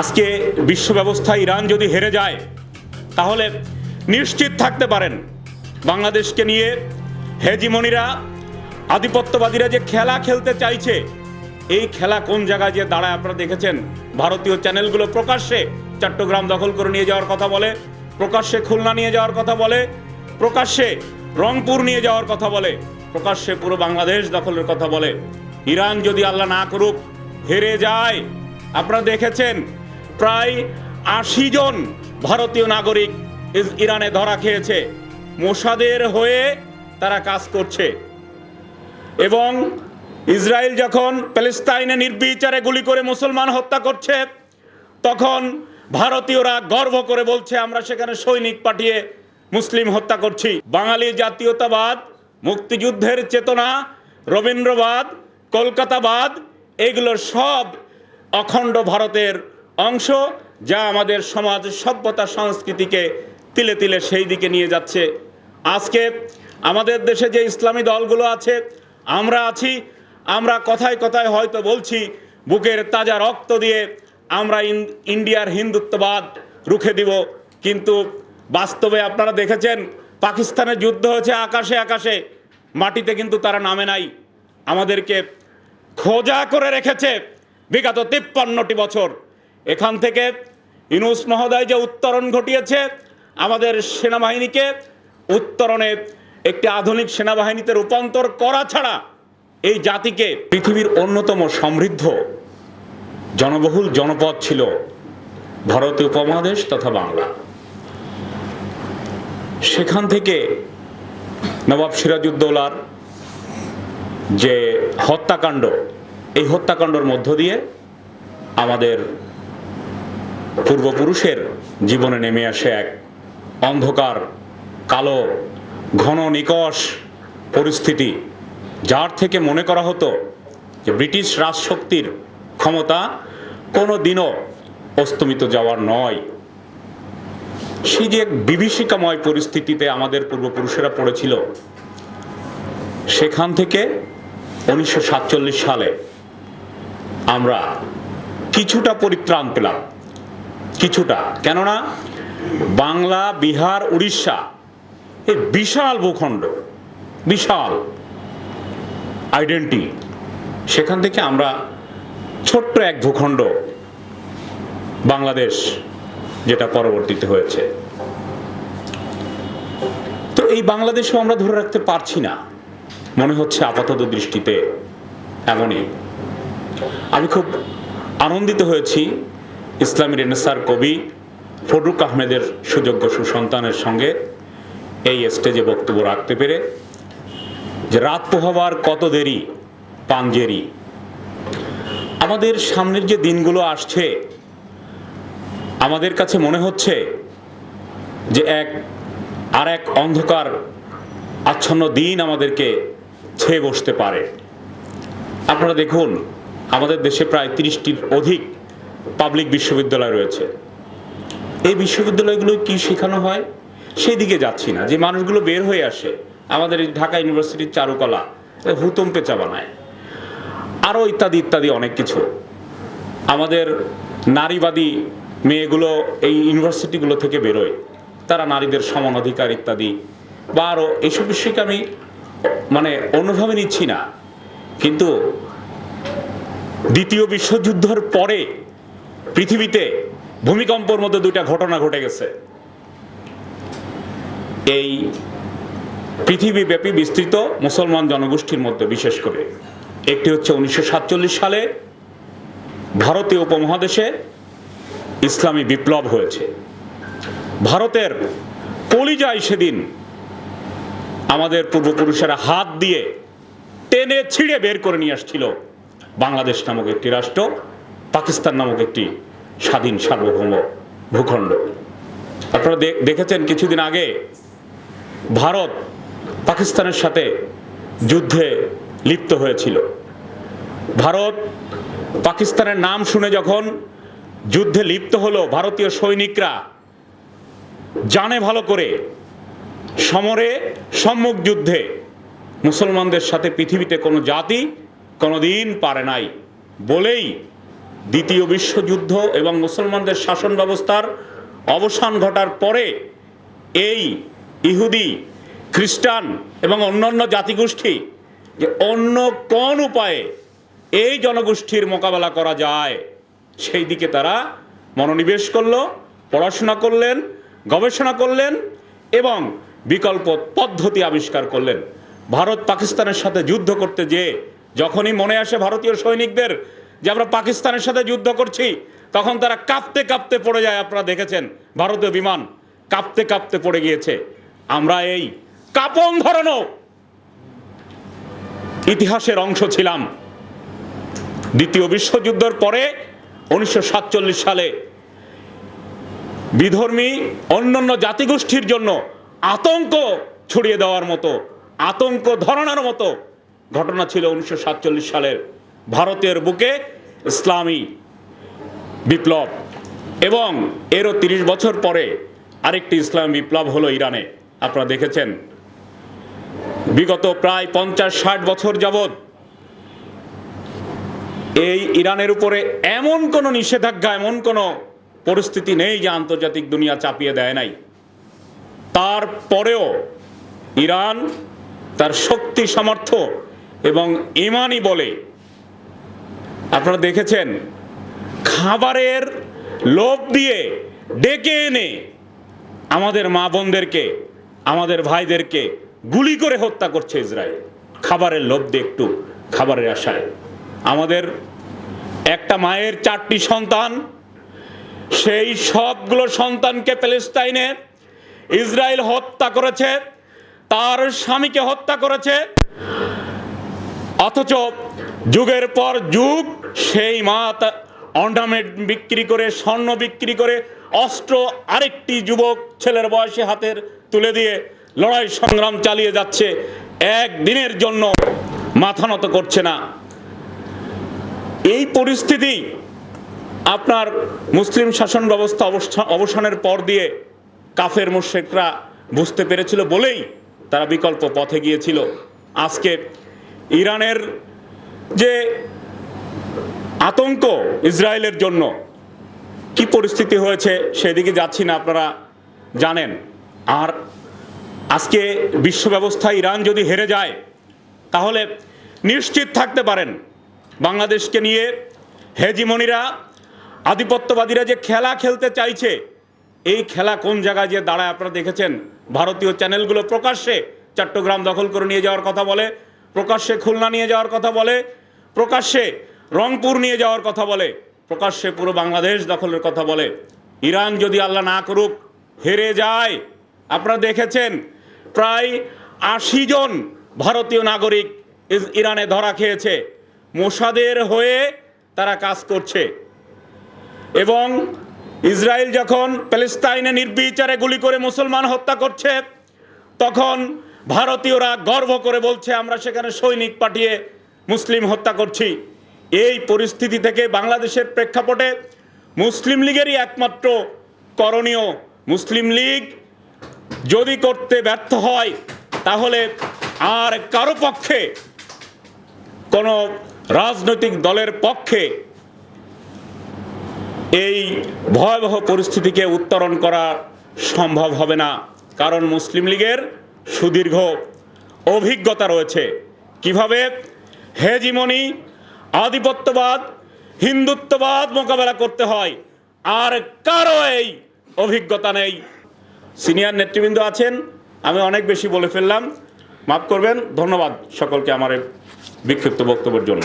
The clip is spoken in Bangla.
আজকে বিশ্ব ব্যবস্থা ইরান যদি হেরে যায়, তাহলে নিশ্চিত থাকতে পারেন। বাংলাদেশকে নিয়ে হেজিমনিরা, আধিপত্যবাদীরা যে খেলা খেলতে চাইছে, এই খেলা কোন জায়গায় যে দাঁড়ায় আপনারা দেখেছেন? ভারতীয় চ্যানেলগুলো প্রকাশ্যে চট্টগ্রাম দখল করে নিয়ে যাওয়ার কথা বলে, প্রকাশ্যে খুলনা নিয়ে যাওয়ার কথা বলে, প্রকাশ্যে রংপুর নিয়ে যাওয়ার কথা বলে, প্রকাশ্যে পুরো বাংলাদেশ দখলের কথা বলে। ইরান যদি আল্লাহ না করুক, হেরে যায়। আপনারা দেখেছেন প্রায় আশি জন ভারতীয় নাগরিক ইরানে ধরা খেয়েছে। মোসাদের হয়ে তারা কাজ করছে। এবং ইসরায়েল যখন প্যালেস্তাইনে নির্বিচারে গুলি করে মুসলমান হত্যা করছে, তখন ভারতীয়রা গর্ব করে বলছে, আমরা সেখানে সৈনিক পাঠিয়ে মুসলিম হত্যা করছি। বাঙালি জাতীয়তাবাদ, মুক্তিযুদ্ধের চেতনা, রবীন্দ্রবাদ, কলকাতাবাদ, এগুলো সব অখণ্ড ভারতের অংশ যা আমাদের সমাজ সভ্যতা সংস্কৃতিকে তিলে তিলে সেই দিকে নিয়ে যাচ্ছে। আজকে আমাদের দেশে যে ইসলামী দলগুলো আছে, আমরা আছি, আমরা কথায় কথায় হয়তো বলছি, বুকের তাজা রক্ত দিয়ে আমরা ইন- ইন্ডিয়ার হিন্দুত্ববাদ রুখে দিব। কিন্তু বাস্তবে আপনারা দেখেছেন, পাকিস্তানের যুদ্ধ হয়েছে আকাশে আকাশে, মাটিতে কিন্তু তারা নামে নাই। আমাদেরকে খোঁজা করে রেখেছে বিগত তিপ্পান্নটি বছর। এখান থেকে ইনুস মহোদয় যে উত্তরণ ঘটিয়েছে আমাদের সেনাবাহিনীকে, উত্তরণে একটি আধুনিক সেনাবাহিনীতে রূপান্তর করা ছাড়া এই জাতিকে পৃথিবীর অন্যতম সমৃদ্ধ জনবহুল জনপদ ছিল ভারতীয় উপমহাদেশ তথা বাংলা। সেখান থেকে নবাব সিরাজউদ্দৌলার যে হত্যাকাণ্ড, এই হত্যাকাণ্ডর মধ্য দিয়ে আমাদের পূর্বপুরুষের জীবনে নেমে আসে এক অন্ধকার, কালো, ঘন নিকষ পরিস্থিতি, যার থেকে মনে করা হতো যে ব্রিটিশ রাজশক্তির ক্ষমতা কোনো দিনও অস্তমিত যাওয়ার নয়। সেই যে বিভীষিকাময় পরিস্থিতিতে আমাদের পূর্বপুরুষেরা পড়েছিল, সেখান থেকে উনিশশো সাতচল্লিশ সালে আমরা কিছুটা পরিত্রাণ পেলাম। কিছুটা। কেননা বাংলা, বিহার, উড়িষ্যা এই বিশাল ভূখণ্ড, বিশাল আইডেন্টি সেখান থেকে আমরা ছোট্ট এক ভূখণ্ড, বাংলাদেশ, যেটা পরবর্তীতে হয়েছে। তো এই বাংলাদেশও আমরা ধরে রাখতে পারছি না। মনে হচ্ছে আপাতত দৃষ্টিতে এমনই। আমি খুব আনন্দিত হয়েছি ইসলামী রেনেসার কবি ফরুক আহমেদের সুযোগ্য সুসন্তানের সঙ্গে এই স্টেজে বক্তব্য রাখতে পেরে যে রাত পোহাবার কত দেরি পাঞ্জেরি আমাদের সামনের যে দিনগুলো আসছে, আমাদের কাছে মনে হচ্ছে যে এক, আর এক অন্ধকার আচ্ছন্ন দিন আমাদেরকে ছেয়ে বসতে পারে। আপনারা দেখুন, আমাদের দেশে প্রায় তিরিশটির অধিক পাবলিক বিশ্ববিদ্যালয় রয়েছে। এই বিশ্ববিদ্যালয়গুলো কি শেখানো হয়? সেই দিকে যাচ্ছি না। যে মানুষগুলো বের হয়ে আসে, আমাদের ঢাকা ইউনিভার্সিটির চারুকলা হুতম পেঁচা বানায়। আরও ইত্যাদি ইত্যাদি অনেক কিছু। আমাদের নারীবাদী মেয়েগুলো এই ইউনিভার্সিটিগুলো থেকে বেরোয়। তারা নারীদের সমান অধিকার ইত্যাদি বা আরও এইসব বিষয়কে আমি মানে অন্যভাবে নিচ্ছি না। কিন্তু দ্বিতীয় বিশ্বযুদ্ধের পরে পৃথিবীতে ভূমিকম্পর মধ্যে দুইটা ঘটনা ঘটে গেছে। এই পৃথিবীব্যাপী বিস্তৃত মুসলমান জনগোষ্ঠীর মধ্যে বিশেষ করে। একটি হচ্ছে উনিশশো সাতচল্লিশ সালে ভারতীয় উপমহাদেশে ইসলামী বিপ্লব হয়েছে। ভারতের কলিজায় সেদিন আমাদের পূর্বপুরুষেরা হাত দিয়ে টেনে ছিঁড়ে বের করে নিয়ে আসছিল বাংলাদেশ নামক একটি রাষ্ট্র। পাকিস্তান নামক একটি স্বাধীন সার্বভৌম ভূখণ্ড। আপনারা দেখেছেন কিছুদিন আগে ভারত পাকিস্তানের সাথে যুদ্ধে লিপ্ত হয়েছিল। ভারত পাকিস্তানের নাম শুনে যখন যুদ্ধে লিপ্ত হলো, ভারতীয় সৈনিকরা জানে ভালো করে সমরে সম্মুখ যুদ্ধে মুসলমানদের সাথে পৃথিবীতে কোনো জাতি কোনোদিন পারে নাই বলেই দ্বিতীয় বিশ্বযুদ্ধ এবং মুসলমানদের শাসন ব্যবস্থার অবসান ঘটার পরে এই ইহুদি, খ্রিস্টান এবং অন্যান্য জাতিগোষ্ঠী যে অন্য কোন উপায়ে এই জনগোষ্ঠীর মোকাবেলা করা যায়, সেই দিকে তারা মনোনিবেশ করল, পড়াশোনা করলেন, গবেষণা করলেন এবং বিকল্প পদ্ধতি আবিষ্কার করলেন। ভারত পাকিস্তানের সাথে যুদ্ধ করতে যে যখনই মনে আসে ভারতীয় সৈনিকদের যে আমরা পাকিস্তানের সাথে যুদ্ধ করছি, তখন তারা কাঁপতে কাঁপতে পড়ে যায়। আপনারা দেখেছেন, ভারতীয় বিমান কাঁপতে কাঁপতে পড়ে গিয়েছে। আমরা এই কাপন ধরানো ইতিহাসের অংশ ছিলাম। দ্বিতীয় বিশ্বযুদ্ধের পরে উনিশশো সাতচল্লিশ সালে বিধর্মী অন্যান্য জাতিগোষ্ঠীর জন্য আতঙ্ক ছড়িয়ে দেওয়ার মতো, আতঙ্ক ধরানোর মতো ঘটনা ছিল উনিশশো সাতচল্লিশ সালের ভারতের বুকে। ইসলামী বিপ্লব এবং এরও তিরিশ বছর পরে আরেকটি ইসলাম বিপ্লব হলো ইরানে। আপনারা দেখেছেন, বিগত প্রায় পঞ্চাশ ষাট বছর যাবৎ এই ইরানের উপরে এমন কোনো নিষেধাজ্ঞা, এমন কোনো পরিস্থিতি নেই যে আন্তর্জাতিক দুনিয়া চাপিয়ে দেয় নাই। তারপরেও ইরান তার শক্তি, সামর্থ্য এবং ইমানই বলে আপনারা দেখেছেন? খাবারের লোভ দিয়ে ডেকে এনে আমাদের মা বোনদেরকে, আমাদের ভাইদেরকে গুলি করে হত্যা করছে ইসরায়েল। খাবারের লোভ দিয়ে একটু খাবারের আশায়। আমাদের একটা মায়ের চারটি সন্তান, সেই সবগুলো সন্তানকে প্যালেস্তাইনে ইসরায়েল হত্যা করেছে, তার স্বামীকে হত্যা করেছে। অথচ যুগের পর যুগ সেই মা অর্নামেন্ট বিক্রি করে, স্বর্ণ বিক্রি করে, অস্ত্র আরেকটি যুবক ছেলের বয়সে হাতের তুলে দিয়ে লড়াই সংগ্রাম চালিয়ে যাচ্ছে। একদিনের জন্য মাথা নত করছে না। এই পরিস্থিতি আপনার মুসলিম শাসন ব্যবস্থা অবসানের পর দিয়ে কাফের মুশেকরা বুঝতে পেরেছিল বলেই তারা বিকল্প পথে গিয়েছিল। আজকে ইরানের যে আতঙ্ক ইসরায়েলের জন্য। কি পরিস্থিতি হয়েছে সেদিকে যাচ্ছি না, আপনারা জানেন। আর আজকে বিশ্ব ব্যবস্থায় ইরান যদি হেরে যায়, তাহলে নিশ্চিত থাকতে পারেন। বাংলাদেশকে নিয়ে হেজিমনিরা, আধিপত্যবাদীরা যে খেলা খেলতে চাইছে, এই খেলা কোন জায়গায় যে দাঁড়ায় আপনারা দেখেছেন? ভারতীয় চ্যানেলগুলো প্রকাশ্যে চট্টগ্রাম দখল করে নিয়ে যাওয়ার কথা বলে, প্রকাশ্যে খুলনা নিয়ে যাওয়ার কথা বলে, প্রকাশ্যে রংপুর নিয়ে যাওয়ার কথা বলে, প্রকাশ্যে পুরো বাংলাদেশ দখলের কথা বলে। ইরান যদি আল্লাহ না করুক, হেরে যায়। আপনারা দেখেছেন, প্রায় আশি জন ভারতীয় নাগরিক ইরানে ধরা খেয়েছে। মোসাদের হয়ে তারা কাজ করছে। এবং ইসরায়েল যখন প্যালেস্তাইনে নির্বিচারে গুলি করে মুসলমান হত্যা করছে, তখন ভারতীয়রা গর্ব করে বলছে, আমরা সেখানে সৈনিক পাঠিয়ে মুসলিম হত্যা করছি। এই পরিস্থিতি থেকে বাংলাদেশের প্রেক্ষাপটে মুসলিম লীগেরই একমাত্র করণীয়। মুসলিম লীগ যদি করতে ব্যর্থ হয়, তাহলে আর কারও পক্ষে, কোনো রাজনৈতিক দলের পক্ষে এই ভয়াবহ পরিস্থিতিকে উত্তরণ করা সম্ভব হবে না। কারণ মুসলিম লীগের সুদীর্ঘ অভিজ্ঞতা রয়েছে। কীভাবে? হেজিমনি আধিপত্যবাদ, হিন্দুত্ববাদ মোকাবেলা করতে হয়। আর কারও এই অভিজ্ঞতা নেই। সিনিয়র নেতৃবৃন্দ আছেন, আমি অনেক বেশি বলে ফেললাম। মাফ করবেন, ধন্যবাদ সকলকে আমার বিক্ষিপ্ত বক্তব্যের জন্য।